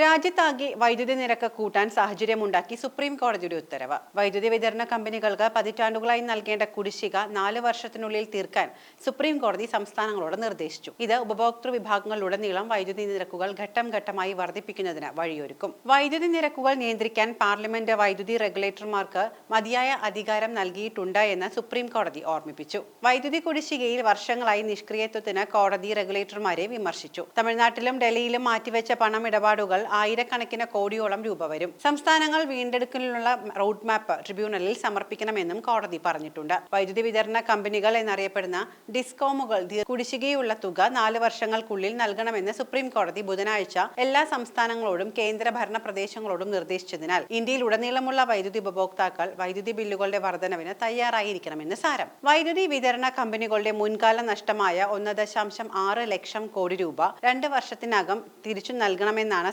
രാജ്യത്താകെ വൈദ്യുതി നിരക്ക് കൂട്ടാൻ സാഹചര്യമുണ്ടാക്കി സുപ്രീം കോടതിയുടെ ഉത്തരവ്. വൈദ്യുതി വിതരണ കമ്പനികൾക്ക് പതിറ്റാണ്ടുകളായി നൽകേണ്ട കുടിശ്ശിക നാല് വർഷത്തിനുള്ളിൽ തീർക്കാൻ സുപ്രീം കോടതി സംസ്ഥാനങ്ങളോട് നിർദ്ദേശിച്ചു. ഇത് ഉപഭോക്തൃ വിഭാഗങ്ങളിലുടനീളം വൈദ്യുതി നിരക്കുകൾ ഘട്ടം ഘട്ടമായി വർദ്ധിപ്പിക്കുന്നതിന് വഴിയൊരുക്കും. വൈദ്യുതി നിരക്കുകൾ നിയന്ത്രിക്കാൻ പാർലമെന്റ് വൈദ്യുതി റെഗുലേറ്റർമാർക്ക് മതിയായ അധികാരം നൽകിയിട്ടുണ്ട് എന്ന് സുപ്രീം കോടതി ഓർമ്മിപ്പിച്ചു. വൈദ്യുതി കുടിശ്ശികയിൽ വർഷങ്ങളായി നിഷ്ക്രിയത്വത്തിന് കോടതി റെഗുലേറ്റർമാരെ വിമർശിച്ചു. തമിഴ്നാട്ടിലും ഡൽഹിയിലും മാറ്റിവെച്ച പണം ഇടപാടുകൾ ആയിരക്കണക്കിന് കോടിയോളം രൂപ വരും. സംസ്ഥാനങ്ങൾ വീണ്ടെടുക്കലിനുള്ള റോഡ് മാപ്പ് ട്രിബ്യൂണലിൽ സമർപ്പിക്കണമെന്നും കോടതി പറഞ്ഞിട്ടുണ്ട്. വൈദ്യുതി വിതരണ കമ്പനികൾ എന്നറിയപ്പെടുന്ന ഡിസ്കോമുകൾ കുടിശ്ശികയുള്ള തുക നാല് വർഷങ്ങൾക്കുള്ളിൽ നൽകണമെന്ന് സുപ്രീം കോടതി ബുധനാഴ്ച എല്ലാ സംസ്ഥാനങ്ങളോടും കേന്ദ്രഭരണ പ്രദേശങ്ങളോടും നിർദ്ദേശിച്ചതിനാൽ ഇന്ത്യയിൽ ഉടനീളമുള്ള വൈദ്യുതി ഉപഭോക്താക്കൾ വൈദ്യുതി ബില്ലുകളുടെ വർധനവിന് തയ്യാറായിരിക്കണമെന്ന് സാരം. വൈദ്യുതി വിതരണ കമ്പനികളുടെ മുൻകാല നഷ്ടമായ ഒന്ന് ദശാംശം ആറ് ലക്ഷം കോടി രൂപ രണ്ട് വർഷത്തിനകം തിരിച്ചു നൽകണമെന്നാണ്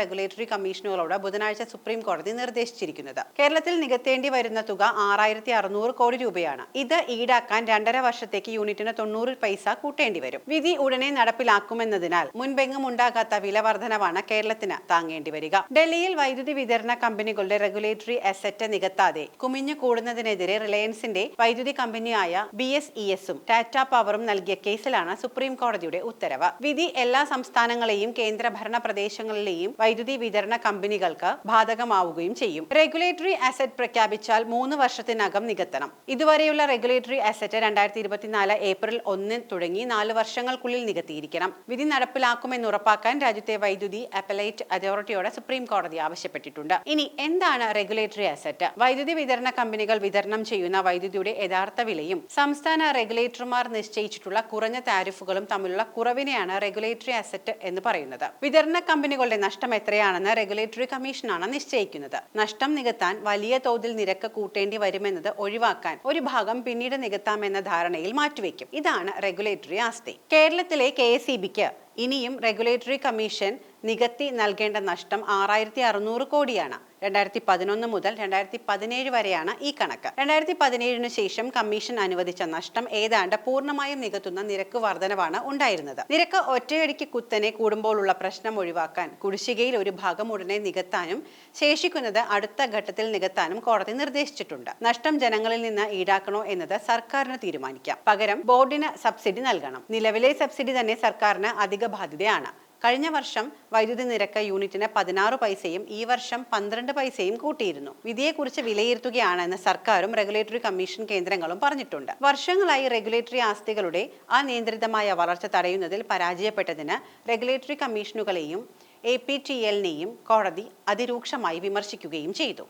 റെഗുലേറ്ററി കമ്മീഷനുകളോട് ബുധനാഴ്ച സുപ്രീം കോടതി നിർദ്ദേശിച്ചിരിക്കുന്നത്. കേരളത്തിൽ നികത്തേണ്ടി വരുന്ന തുക ആറായിരത്തി അറുന്നൂറ് കോടി രൂപയാണ്. ഇത് ഈടാക്കാൻ രണ്ടര വർഷത്തേക്ക് യൂണിറ്റിന് തൊണ്ണൂറ് പൈസ കൂട്ടേണ്ടി വരും. വിധി ഉടനെ നടപ്പിലാക്കുമെന്നതിനാൽ മുൻപെങ്ങും ഉണ്ടാകാത്ത വില വർധനവാണ് കേരളത്തിന് താങ്ങേണ്ടി വരിക. ഡൽഹിയിൽ വൈദ്യുതി വിതരണ കമ്പനികളുടെ റെഗുലേറ്ററി അസറ്റ് നികത്താതെ കുമിഞ്ഞു കൂടുന്നതിനെതിരെ റിലയൻസിന്റെ വൈദ്യുതി കമ്പനിയായ ബി എസ് ഇ എസും ടാറ്റ പവറും നൽകിയ കേസിലാണ് സുപ്രീം കോടതിയുടെ ഉത്തരവ്. വിധി എല്ലാ സംസ്ഥാനങ്ങളെയും കേന്ദ്രഭരണ പ്രദേശങ്ങളിലെയും വൈദ്യുതി വിതരണ കമ്പനികൾക്ക് ബാധകമാവുകയും ചെയ്യും. റെഗുലേറ്ററി അസറ്റ് പ്രഖ്യാപിച്ചാൽ മൂന്ന് വർഷത്തിനകം നികത്തണം. ഇതുവരെയുള്ള റെഗുലേറ്ററി അസറ്റ് രണ്ടായിരത്തി ഇരുപത്തിനാല് ഏപ്രിൽ ഒന്നിന് തുടങ്ങി നാല് വർഷങ്ങൾക്കുള്ളിൽ നികത്തിയിരിക്കണം. വിധി നടപ്പിലാക്കുമെന്ന് ഉറപ്പാക്കാൻ രാജ്യത്തെ വൈദ്യുതി അപ്പലേറ്റ് അതോറിറ്റിയോട് സുപ്രീം കോടതി ആവശ്യപ്പെട്ടിട്ടുണ്ട്. ഇനി എന്താണ് റെഗുലേറ്ററി അസറ്റ്? വൈദ്യുതി വിതരണ കമ്പനികൾ വിതരണം ചെയ്യുന്ന വൈദ്യുതിയുടെ യഥാർത്ഥ വിലയും സംസ്ഥാന റെഗുലേറ്റർമാർ നിശ്ചയിച്ചിട്ടുള്ള കുറഞ്ഞ താരിഫുകളും തമ്മിലുള്ള കുറവിനെയാണ് റെഗുലേറ്ററി അസറ്റ് എന്ന് പറയുന്നത്. വിതരണ കമ്പനികളുടെ നഷ്ടം എത്രയാണെന്ന് റെഗുലേറ്ററി കമ്മീഷനാണ് നിശ്ചയിക്കുന്നത്. നഷ്ടം നികത്താൻ വലിയ തോതിൽ നിരക്ക് കൂട്ടേണ്ടി വരുമെന്നത് ഒഴിവാക്കാൻ ഒരു ഭാഗം പിന്നീട് നികത്താമെന്ന ധാരണയിൽ മാറ്റിവെക്കും. ഇതാണ് റെഗുലേറ്ററി ആസ്തി. കേരളത്തിലെ കെ ഇനിയും റെഗുലേറ്ററി കമ്മീഷൻ നികത്തി നൽകേണ്ട നഷ്ടം ആറായിരത്തി അറുന്നൂറ് കോടിയാണ്. രണ്ടായിരത്തി പതിനൊന്ന് മുതൽ രണ്ടായിരത്തി പതിനേഴ് വരെയാണ് ഈ കണക്ക്. രണ്ടായിരത്തി പതിനേഴിന് ശേഷം കമ്മീഷൻ അനുവദിച്ച നഷ്ടം ഏതാണ്ട് പൂർണമായും നികത്തുന്ന നിരക്ക് വർധനവാണ് ഉണ്ടായിരുന്നത്. നിരക്ക് ഒറ്റയടിക്ക് കുത്തനെ കൂടുമ്പോഴുള്ള പ്രശ്നം ഒഴിവാക്കാൻ കുടിശ്ശികയിൽ ഒരു ഭാഗം ഉടനെ നികത്താനും ശേഷിക്കുന്നത് അടുത്ത ഘട്ടത്തിൽ നികത്താനും കോടതി നിർദ്ദേശിച്ചിട്ടുണ്ട്. നഷ്ടം ജനങ്ങളിൽ നിന്ന് ഈടാക്കണോ എന്നത് സർക്കാരിന് തീരുമാനിക്കാം. പകരം ബോർഡിന് സബ്സിഡി നൽകണം. നിലവിലെ സബ്സിഡി തന്നെ സർക്കാരിന് അധിക ബാധ്യതയാണ്. കഴിഞ്ഞ വർഷം വൈദ്യുതി നിരക്ക് യൂണിറ്റിന് പതിനാറ് പൈസയും ഈ വർഷം പന്ത്രണ്ട് പൈസയും കൂട്ടിയിരുന്നു. വിധിയെക്കുറിച്ച് വിലയിരുത്തുകയാണെന്ന് സർക്കാരും റെഗുലേറ്ററി കമ്മീഷൻ കേന്ദ്രങ്ങളും പറഞ്ഞിട്ടുണ്ട്. വർഷങ്ങളായി റെഗുലേറ്ററി ആസ്തികളുടെ അനിയന്ത്രിതമായ വളർച്ച തടയുന്നതിൽ പരാജയപ്പെട്ടതിന് റെഗുലേറ്ററി കമ്മീഷനുകളെയും എ പി ടി എല്ലിനെയും കോടതി അതിരൂക്ഷമായി വിമർശിക്കുകയും ചെയ്തു.